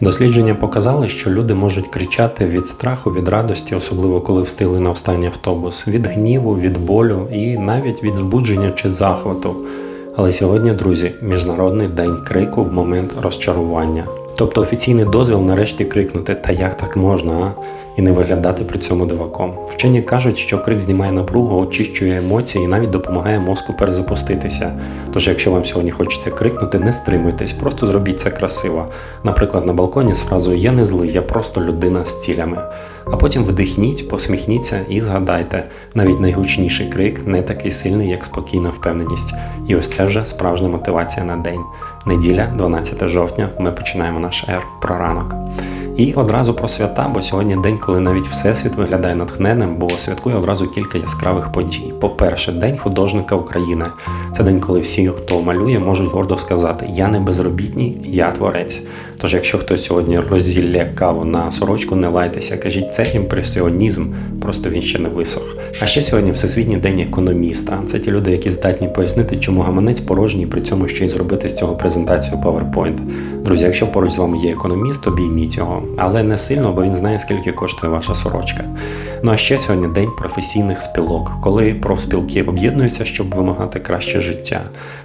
Дослідження показали, що люди можуть кричати від страху, від радості, особливо коли встигли на останній автобус, від гніву, від болю і навіть від збудження чи захвату. Але сьогодні, друзі, міжнародний день крику в момент розчарування. Тобто офіційний дозвіл нарешті крикнути Та як так можна, а? і не виглядати при цьому диваком. Вчені кажуть, що крик знімає напругу, очищує емоції і навіть допомагає мозку перезапуститися. Тож, якщо вам сьогодні хочеться крикнути, не стримуйтесь, просто зробіть це красиво. Наприклад, на балконі з фразою Я не злий, я просто людина з цілями. А потім вдихніть, посміхніться і згадайте, навіть найгучніший крик не такий сильний, як спокійна впевненість. І ось це вже справжня мотивація на день. Неділя, 12 жовтня, ми починаємо наш ер про ранок. І одразу про свята, бо сьогодні день, коли навіть всесвіт виглядає натхненним, бо святкує одразу кілька яскравих подій. По-перше, День художника України. Це день, коли всі, хто малює, можуть гордо сказати: Я не безробітній, я творець. Тож, якщо хтось сьогодні розділля каву на сорочку, не лайтеся, кажіть, це імпресіонізм, просто він ще не висох. А ще сьогодні Всесвітній день економіста. Це ті люди, які здатні пояснити, чому гаманець порожній, при цьому ще й зробити з цього презентацію PowerPoint. Друзі, якщо поруч з вами є економіст, обійміть його, але не сильно, бо він знає, скільки коштує ваша сорочка. Ну а ще сьогодні день професійних спілок, коли профспілки об'єднуються, щоб вимагати краще життя.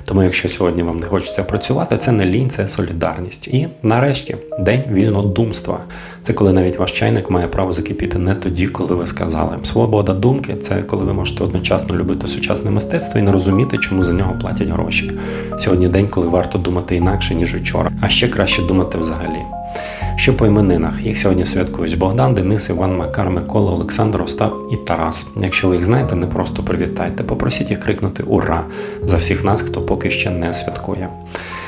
Тому, якщо сьогодні вам не хочеться працювати, це не лінь, це солідарність. І нарешті день вільнодумства. Це коли навіть ваш чайник має право закипіти не тоді, коли ви сказали. Свобода думки це коли ви можете одночасно любити сучасне мистецтво і не розуміти, чому за нього платять гроші. Сьогодні день, коли варто думати інакше, ніж учора, а ще краще думати взагалі. Що по іменинах? Їх сьогодні святкують Богдан, Денис, Іван, Макар, Микола, Олександр, Остап і Тарас. Якщо ви їх знаєте, не просто привітайте, попросіть їх крикнути Ура! за всіх нас, хто поки ще не святкує.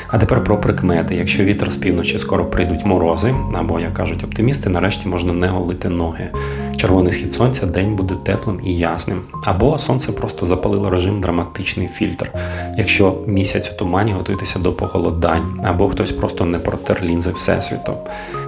А тепер про прикмети. Якщо вітер з півночі скоро прийдуть морози, або, як кажуть оптимісти, нарешті можна не голити ноги. Червоний схід сонця день буде теплим і ясним. Або сонце просто запалило режим драматичний фільтр. Якщо місяць у тумані, готуйтеся до похолодань, або хтось просто не протер лінзи всесвіту.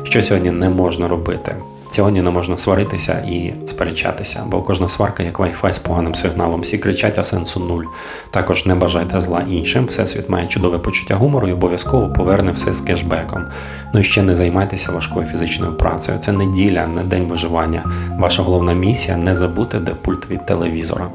Що сьогодні не можна робити? Сьогодні не можна сваритися і сперечатися, бо кожна сварка як Wi-Fi з поганим сигналом. Всі кричать, а сенсу нуль. Також не бажайте зла іншим. Всесвіт має чудове почуття гумору і обов'язково поверне все з кешбеком. Ну і ще не займайтеся важкою фізичною працею. Це неділя, не день виживання. Ваша головна місія не забути, де пульт від телевізора.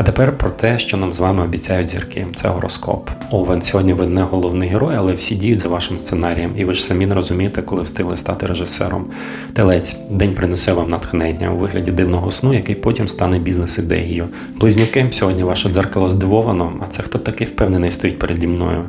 А тепер про те, що нам з вами обіцяють зірки. Це гороскоп. Овен, сьогодні ви не головний герой, але всі діють за вашим сценарієм, і ви ж самі не розумієте, коли встигли стати режисером. Телець, день принесе вам натхнення у вигляді дивного сну, який потім стане бізнес-ідеєю. Близнюки, сьогодні ваше дзеркало здивовано, а це хто такий впевнений стоїть переді мною.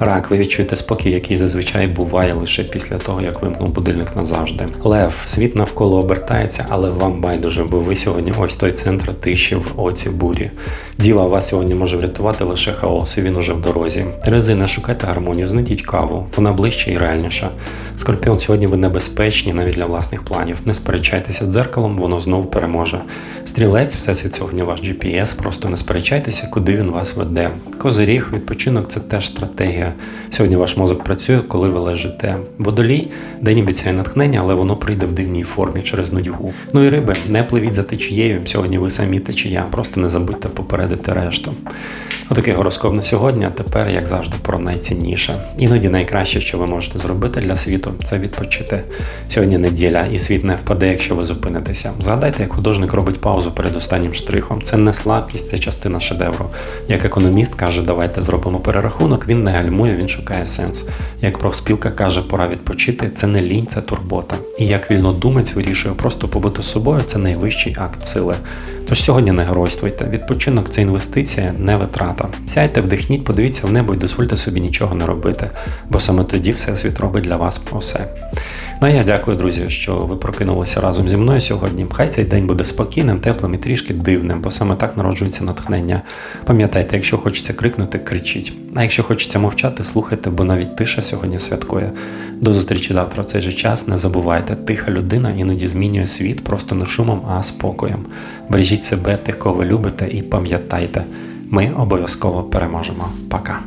Рак, ви відчуєте спокій, який зазвичай буває лише після того, як вимкнув будильник назавжди. Лев, світ навколо обертається, але вам байдуже, бо ви сьогодні ось той центр тиші в оці бурі. Діва вас сьогодні може врятувати лише хаос, і він уже в дорозі. Терези, не шукайте гармонію, знайдіть каву, вона ближча і реальніша. Скорпіон, сьогодні ви небезпечні навіть для власних планів. Не сперечайтеся з дзеркалом, воно знову переможе. Стрілець, всесвіт сьогодні ваш GPS, просто не сперечайтеся, куди він вас веде. Козиріг, відпочинок це теж стратегія. Сьогодні ваш мозок працює, коли ви лежите. Водолій, день обіцяє натхнення, але воно прийде в дивній формі через нудьгу. Ну і риби, не пливіть за течією. Сьогодні ви самі течія, просто не забудьте попередити решту. Отакий гороскоп на сьогодні, а тепер, як завжди, про найцінніше. Іноді найкраще, що ви можете зробити для світу, це відпочити. Сьогодні неділя, і світ не впаде, якщо ви зупинитеся. Згадайте, як художник робить паузу перед останнім штрихом. Це не слабкість, це частина шедевру. Як економіст каже, давайте зробимо перерахунок, він не гальмує, він шукає сенс. Як профспілка каже, пора відпочити, це не лінь, це турбота. І як вільнодумець вирішує просто побути собою, це найвищий акт сили. Тож сьогодні не геройствуйте. Відпочинок це інвестиція, не витрата. Сядьте, вдихніть, подивіться в небо і дозвольте собі нічого не робити, бо саме тоді всесвіт робить для вас усе. Ну а я дякую, друзі, що ви прокинулися разом зі мною сьогодні. Хай цей день буде спокійним, теплим і трішки дивним, бо саме так народжується натхнення. Пам'ятайте, якщо хочеться крикнути, кричіть. А якщо хочеться мовчати, слухайте, бо навіть тиша сьогодні святкує. До зустрічі завтра в цей же час. Не забувайте, тиха людина іноді змінює світ просто не шумом, а спокоєм. Бережіть себе, тих, кого ви любите, і пам'ятайте, ми обов'язково переможемо. Пока.